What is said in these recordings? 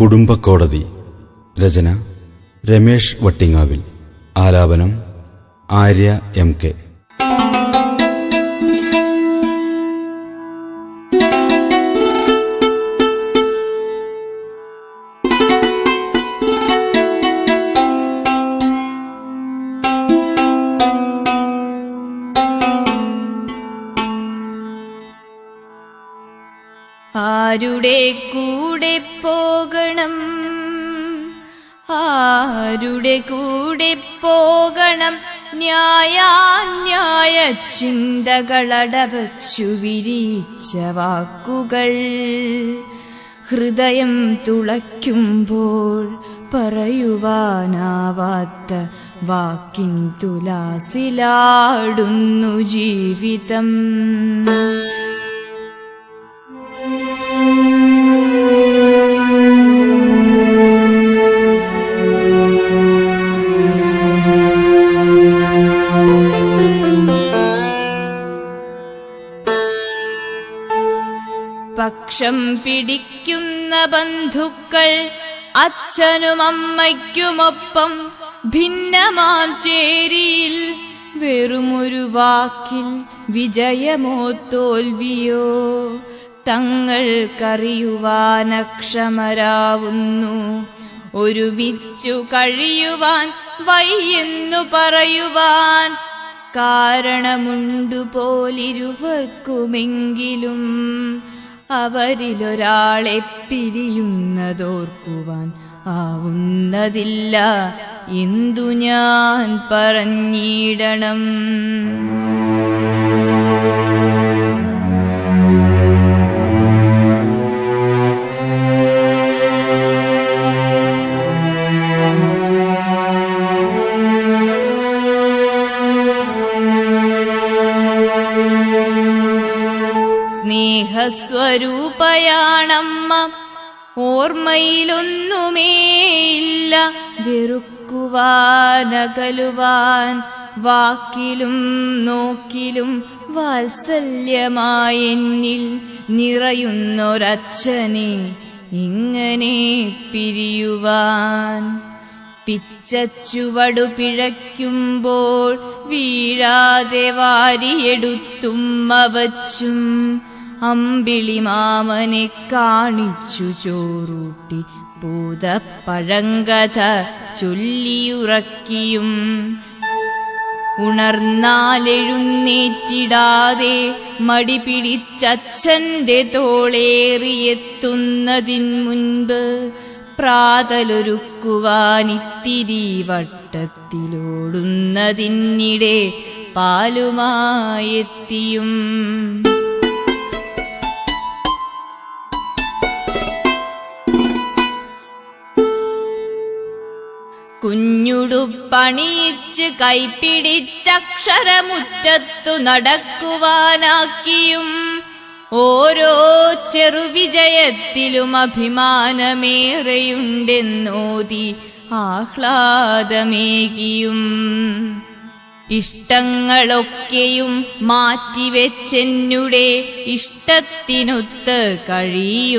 കുടുംബക്കോടതി. രചന രമേഷ് വട്ടിങ്ങാവിൽ. ആലാപനം Arya M K. ആരുടെ കൂടെ പോകണം? ആരുടെ കൂടെ പോകണം? ന്യായാന്യായ ചിന്തകളടവച്ചു വിരിച്ച വാക്കുകൾ ഹൃദയം തുളയ്ക്കുമ്പോൾ പറയുവാനാവാത്ത വാക്കിൻ തുലാസിലാടുന്നു ജീവിതം. പക്ഷം പിടിക്കുന്ന ബന്ധുക്കൾ അച്ഛനും അമ്മയ്ക്കുമൊപ്പം ഭിന്നമാം ചേരിയിൽ വെറുമൊരു വാക്കിൽ വിജയമോ തോൽവിയോ ഒരു വിച്ചു കഴിയുവാൻ വയ്യെന്നു പറയുവാൻ കാരണമുണ്ടു പോലിരുവർക്കുമെങ്കിലും അവരിലൊരാളെ പിരിയുന്നതോർക്കുവാൻ ആവുന്നതില്ല. എന്തു ഞാൻ പറഞ്ഞിടണം? സ്നേഹസ്വരൂപയാണമ്മ. ഓർമ്മയിലൊന്നുമേയില്ല. വെറുക്കുവാനകലുവാൻ വാക്കിലും നോക്കിലും വാത്സല്യമായെന്നിൽ നിറയുന്നൊരച്ഛനെ ഇങ്ങനെ പിരിയുവാൻ. പിച്ചച്ചുവടു പിഴയ്ക്കുമ്പോൾ വീഴാതെ വാരിയെടുത്തും അവച്ചും അമ്പിളി മാമനെ കാണിച്ചു ചോറൂട്ടി ഭൂതപ്പഴങ്കഥ ചൊല്ലിയുറക്കിയും. ഉണർന്നാലെഴുന്നേറ്റിടാതെ മടി പിടിച്ചച്ഛന്റെ തോളേറിയെത്തുന്നതിൻ മുൻപ് പ്രാതലൊരുക്കുവാനിത്തിരി വട്ടത്തിലോടുന്നതിനിടെ പാലുമായെത്തിയും. കുഞ്ഞുടുപ്പണിയിച്ച് കൈപ്പിടിച്ചക്ഷരമുറ്റത്തു നടക്കുവാനാക്കിയും ഓരോ ചെറുവിജയത്തിലും അഭിമാനമേറെയുണ്ടെന്നോതി ആഹ്ലാദമേകിയും. ഇഷ്ടങ്ങളൊക്കെയും മാറ്റിവെച്ചെന്നുടെ ഇഷ്ടത്തിനൊത്ത് കഴിയുന്നൊരമ്മയെ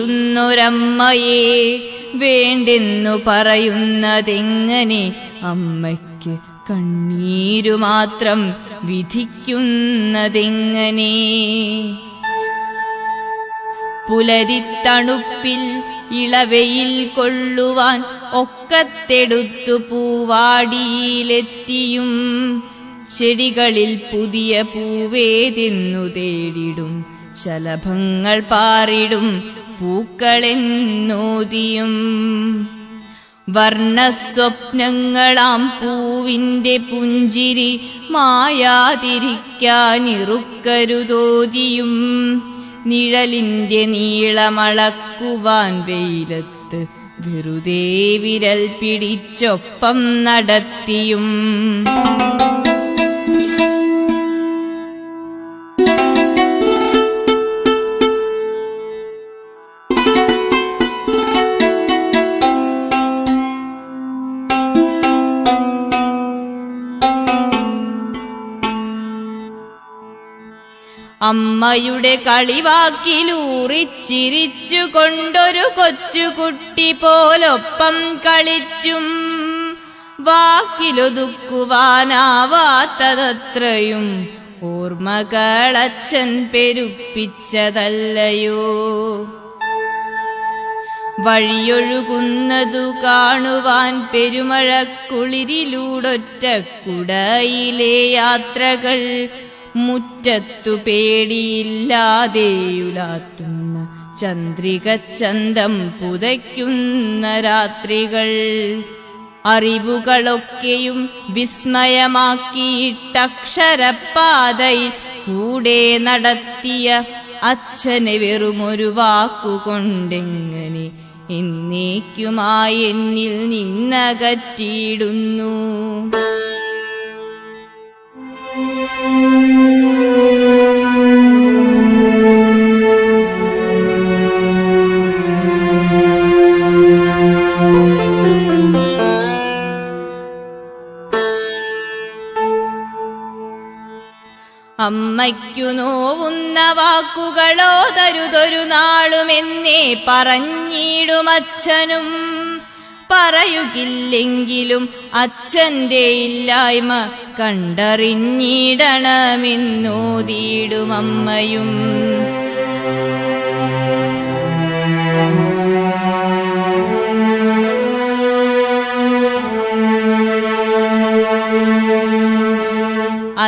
വേണ്ടെന്നു പറയുന്നതെങ്ങനെ അമ്മയ്ക്ക് കണ്ണീരു മാത്രം വിധിക്കുന്നതെങ്ങനെ? പുലരിത്തണുപ്പിൽ ഇളവയിൽ കൊള്ളുവാൻ ഒക്കത്തെടുത്തു പൂവാടിയിലെത്തിയും ചെടികളിൽ പുതിയ പൂവേതെന്നു തേടിടും ശലഭങ്ങൾ പാറിടും പൂക്കളെന്നോതിയും. വർണസ്വപ്നങ്ങളാം പൂവിന്റെ പുഞ്ചിരി മായാതിരിക്കാനിറുക്കരുതോതിയും നിഴലിന്റെ നീളമളക്കുവാൻ വെയിലത്ത് വെറുതെ വിരൽ പിടിച്ചൊപ്പം നടത്തിയും അമ്മയുടെ കളിവാക്കിലൂറിച്ചിരിച്ചു കൊണ്ടൊരു കൊച്ചുകുട്ടി പോലൊപ്പം കളിച്ചും. വാക്കിലൊതുക്കുവാനാവാത്തതത്രയും ഓർമ്മകളച്ഛൻ പെരുപ്പിച്ചതല്ലയോ. വഴിയൊഴുകുന്നതു കാണുവാൻ പെരുമഴക്കുളിരിലൂടൊറ്റ കുടയിലെ യാത്രകൾ മുറ്റത്തു പേടിയില്ലാതെയുലാത്തുന്ന ചന്ദ്രിക ചന്തം പുതയ്ക്കുന്ന രാത്രികൾ. അറിവുകളൊക്കെയും വിസ്മയമാക്കിയിട്ടക്ഷരപ്പാതയിൽ കൂടെ നടത്തിയ അച്ഛനെ വെറുമൊരു വാക്കുകൊണ്ടെങ്ങനെ എന്നേക്കുമായി എന്നിൽ നിന്നകറ്റിയിടുന്നു. അമ്മയ്ക്കു നോവുന്ന വാക്കുകളോ തരുതൊരു നാളുമെന്നേ പറഞ്ഞിടുമച്ഛനും. പറയുകില്ലെങ്കിലും അച്ഛന്റെ ഇല്ലായ്മ കണ്ടറിഞ്ഞിടണമെന്നോതിയിടും അമ്മയും.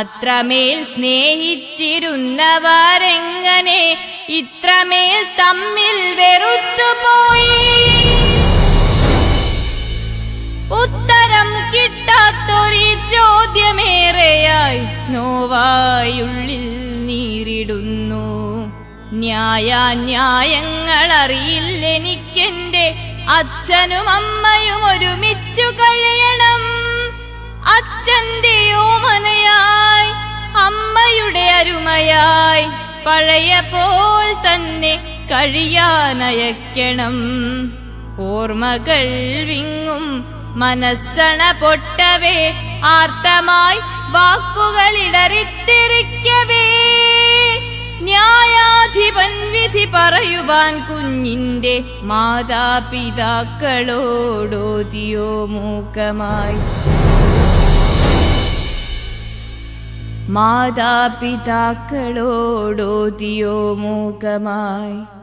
അത്രമേൽ സ്നേഹിച്ചിരുന്നവരെങ്ങനെ ഇത്രമേൽ തമ്മിൽ വെറുത്തുപോയി? നോവായുള്ളിൽ നീരിടുന്നു. ന്യായാന്യായങ്ങൾ അറിയില്ലെനിക്കെന്റെ അച്ഛനും അമ്മയും ഒരുമിച്ചു കഴിയണം. അച്ഛന്റെ ഓമനയായി അമ്മയുടെ അരുമയായി പഴയ പോൽ തന്നെ കഴിയാനയക്കണം. ഓർമ്മകൾ വിങ്ങും മനസ്സണ പൊട്ടവേ ആർത്തമായി വാക്കുകളിടറിത്തിരിക്കവേ ന്യായാധിപൻ വിധി പറയുവാൻ കുഞ്ഞിന്റെ മാതാപിതാക്കളോടോതിയോ മൂക്കമായി. മാതാപിതാക്കളോടോതിയോ മൂകമായി